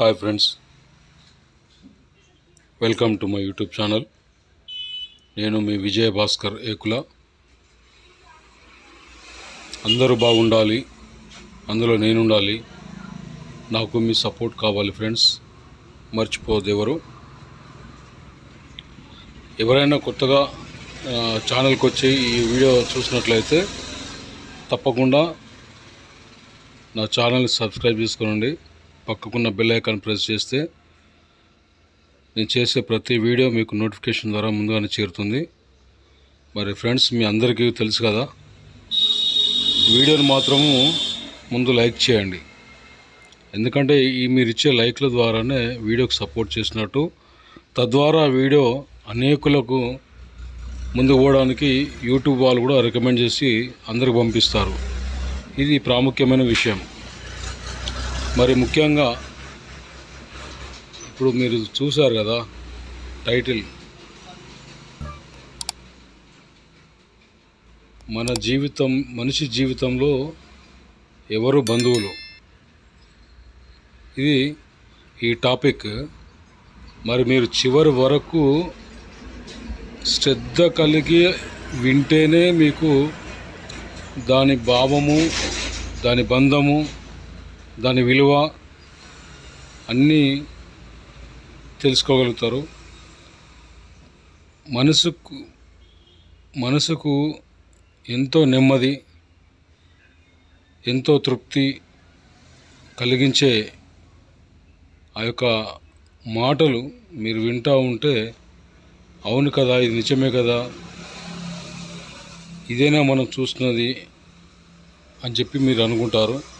Hi friends welcome to my YouTube channel నేను మీ విజయ భాస్కర్ ఏకుల. అందరూ బాగుండాలి. అందులో నేను ఉండాలి నాకు మీ సపోర్ట్ కావాలి ఫ్రెండ్స్ మర్చిపోదెవరు. ఎవరైనా కొత్తగా ఛానల్కి వచ్చి ఈ వీడియో చూసినట్లయితే తప్పకుండా నా ఛానల్ని సబ్స్క్రైబ్ చేసుకోనండి. పక్కకున్న బెల్ ఐకాన్ ప్రెస్ చేస్తే నేను చేసే ప్రతి వీడియో మీకు నోటిఫికేషన్ ద్వారా ముందుగానే చేరుతుంది. మరి ఫ్రెండ్స్ మీ అందరికీ తెలుసు కదా వీడియోని మాత్రము ముందు లైక్ చేయండి. ఎందుకంటే ఈ మీరు ఇచ్చే లైక్ల ద్వారానే వీడియోకి సపోర్ట్ చేసినట్టు. తద్వారా వీడియో అనేకులకు ముందు పోవడానికి యూట్యూబ్ వాళ్ళు కూడా రికమెండ్ చేసి అందరికి పంపిస్తారు. ఇది ప్రాముఖ్యమైన విషయం. మరి ముఖ్యంగా ఇప్పుడు మీరు చూశారు కదా టైటిల్. మన జీవితం మనిషి జీవితంలో ఎవరు బంధువులు? ఇది ఈ టాపిక్. మరి మీరు చివరి వరకు శ్రద్ధ కలిగి వింటేనే మీకు దాని భావము దాని బంధము దాని విలువ అన్నీ తెలుసుకోగలుగుతారు. మనసుకు మనసుకు ఎంతో నెమ్మది ఎంతో తృప్తి కలిగించే ఆ యొక్క మాటలు మీరు వింటూ ఉంటే అవును కదా ఇది నిజమే కదా ఇదేనా మనం చూస్తున్నది అని చెప్పి మీరు అనుకుంటారు.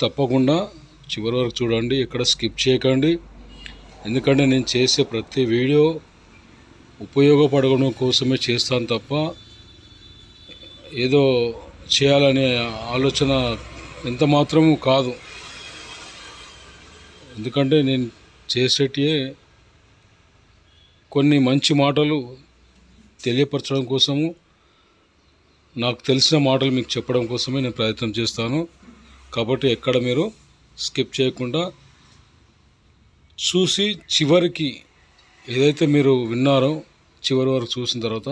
తప్పకుండా చివరి వరకు చూడండి ఇక్కడ స్కిప్ చేయకండి. ఎందుకంటే నేను చేసే ప్రతి వీడియో ఉపయోగపడడం కోసమే చేస్తాను తప్ప ఏదో చేయాలనే ఆలోచన ఎంత మాత్రము కాదు. ఎందుకంటే నేను చేసేటే కొన్ని మంచి మాటలు తెలియపరచడం కోసము నాకు తెలిసిన మాటలు మీకు చెప్పడం కోసమే నేను ప్రయత్నం చేస్తాను. కాబట్టి ఎక్కడ మీరు స్కిప్ చేయకుండా చూసి చివరికి ఏదైతే మీరు విన్నారో చివరి వరకు చూసిన తర్వాత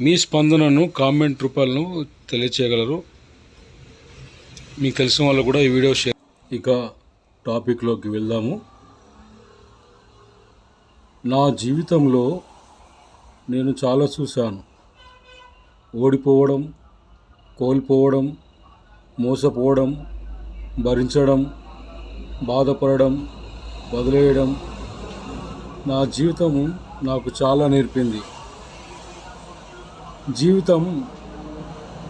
మీ స్పందనను కామెంట్ రూపాయలను తెలియచేయగలరు. మీకు తెలిసిన వాళ్ళు కూడా ఈ వీడియో షేర్ ఇక టాపిక్లోకి వెళ్దాము. నా జీవితంలో నేను చాలా చూశాను. ఓడిపోవడం కోల్పోవడం మోసపోవడం భరించడం బాధపడడం వదిలేయడం నా జీవితం నాకు చాలా నేర్పింది. జీవితం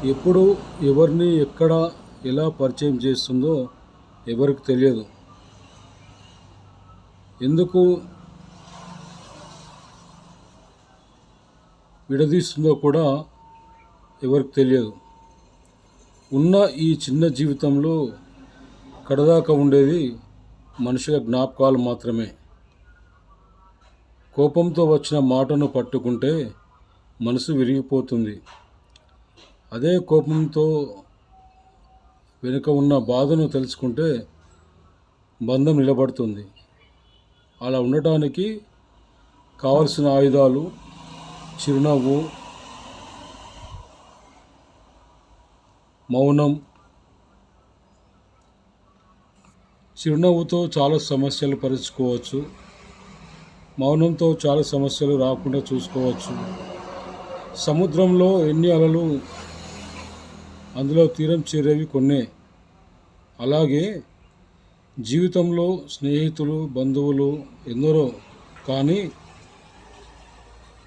ఎప్పుడు ఎవరిని ఎక్కడ ఎలా పరిచయం చేస్తుందో ఎవరికి తెలియదు. ఎందుకు విడదీస్తుందో కూడా ఎవరికి తెలియదు. ఉన్న ఈ చిన్న జీవితంలో కడదాకా ఉండేది మనుషుల జ్ఞాపకాలు మాత్రమే. కోపంతో వచ్చిన మాటను పట్టుకుంటే మనసు విరిగిపోతుంది. అదే కోపంతో వెనుక ఉన్న బాధను తెలుసుకుంటే బంధం నిలబడుతుంది. అలా ఉండటానికి కావలసిన ఆయుధాలు చిరునవ్వు మౌనం. చిరునవ్వుతో చాలా సమస్యలు పరుచుకోవచ్చు మౌనంతో చాలా సమస్యలు రాకుండా చూసుకోవచ్చు. సముద్రంలో ఎన్ని అలలు అందులో తీరం చేరేవి కొన్నే. అలాగే జీవితంలో స్నేహితులు బంధువులు ఎందరో కానీ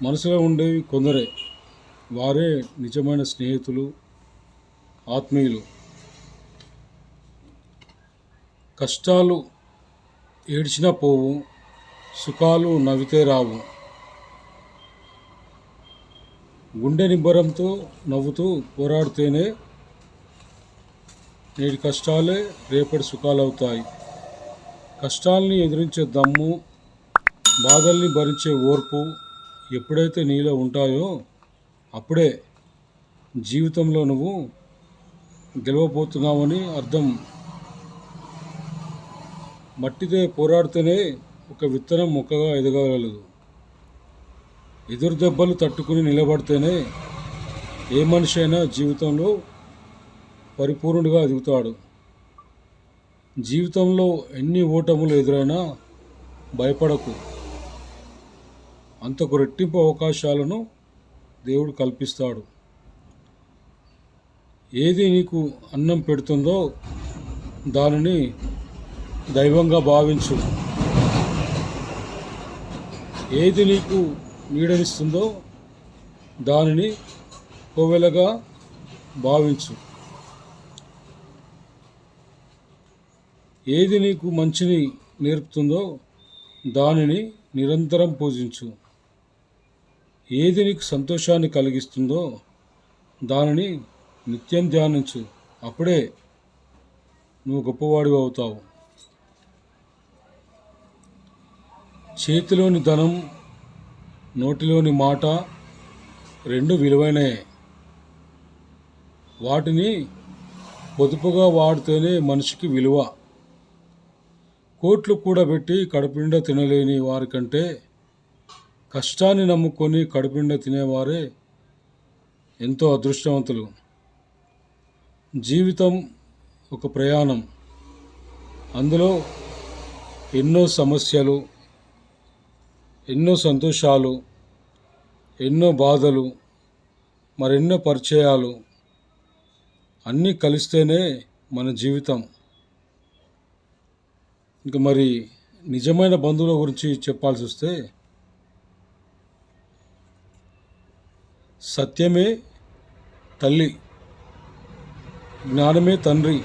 మనసులో ఉండేవి కొందరే. వారే నిజమైన స్నేహితులు ఆత్మీయులు కష్టాలు ఏడ్చినా పోవు సుఖాలు నవ్వితే రావు. గుండె నిబ్బరంతో నవ్వుతూ పోరాడితేనే నేటి కష్టాలే రేపటి సుఖాలవుతాయి. కష్టాల్ని ఎదిరించే దమ్ము బాధల్ని భరించే ఓర్పు ఎప్పుడైతే నీలో ఉంటాయో అప్పుడే జీవితంలో నువ్వు గెలవబోతున్నామని అర్థం. మట్టితో పోరాడితేనే ఒక విత్తనం మొక్కగా ఎదగగలదు ఎదురు దెబ్బలు తట్టుకుని నిలబడితేనే ఏ మనిషి అయినా జీవితంలో పరిపూర్ణుడిగా ఎదుగుతాడు. జీవితంలో ఎన్ని ఓటములు ఎదురైనా భయపడకు. అంతకు రెట్టింపు అవకాశాలను దేవుడు కల్పిస్తాడు. ఏది నీకు అన్నం పెడుతుందో దానిని దైవంగా భావించు. ఏది నీకు నీడనిస్తుందో దానిని కోవెలగా భావించు. ఏది నీకు మంచిని నేర్పుతుందో దానిని నిరంతరం పూజించు. ఏది నీకు సంతోషాన్ని కలిగిస్తుందో దానిని నిత్యం ధ్యానించు. అప్పుడే నువ్వు గొప్పవాడివి అవుతావు. చేతిలోని ధనం నోటిలోని మాట రెండు విలువైనయే. వాటిని పొదుపుగా వాడితేనే మనిషికి విలువ. కోట్లు కూడబెట్టి కడుపుండా తినలేని వారికంటే కష్టాన్ని నమ్ముకొని కడుపుండా తినేవారే ఎంతో అదృష్టవంతులు. జీవితం ఒక ప్రయాణం. అందులో ఎన్నో సమస్యలు ఎన్నో సంతోషాలు ఎన్నో బాధలు మరెన్నో పరిచయాలు అన్నీ కలిస్తేనే మన జీవితం. ఇంకా మరి నిజమైన బంధువుల గురించి చెప్పాల్సి వస్తే సత్యమే తల్లి. జ్ఞానమే తండ్రి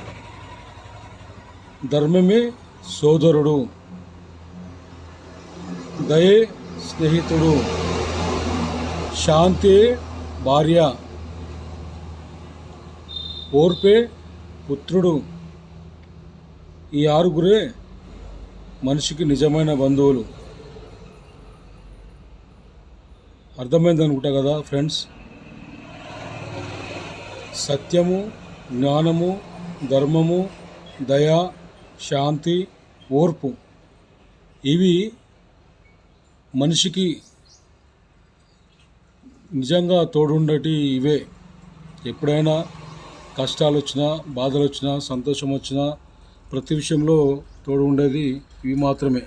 ధర్మమే సోదరుడు దయే స్నేహితుడు శాంతే భార్య ఓర్పే పుత్రుడు. ఈ ఆరుగురే మనిషికి నిజమైన బంధువులు. అర్థమైంది అనుకుంటా కదా ఫ్రెండ్స్? సత్యము జ్ఞానము ధర్మము దయ శాంతి ఓర్పు. ఇవి మనిషికి నిజంగా తోడుండటి ఇవే. ఎప్పుడైనా కష్టాలు వచ్చినా బాధలు వచ్చినా సంతోషం వచ్చినా ప్రతి విషయంలో తోడు ఉండేది ఇవి మాత్రమే.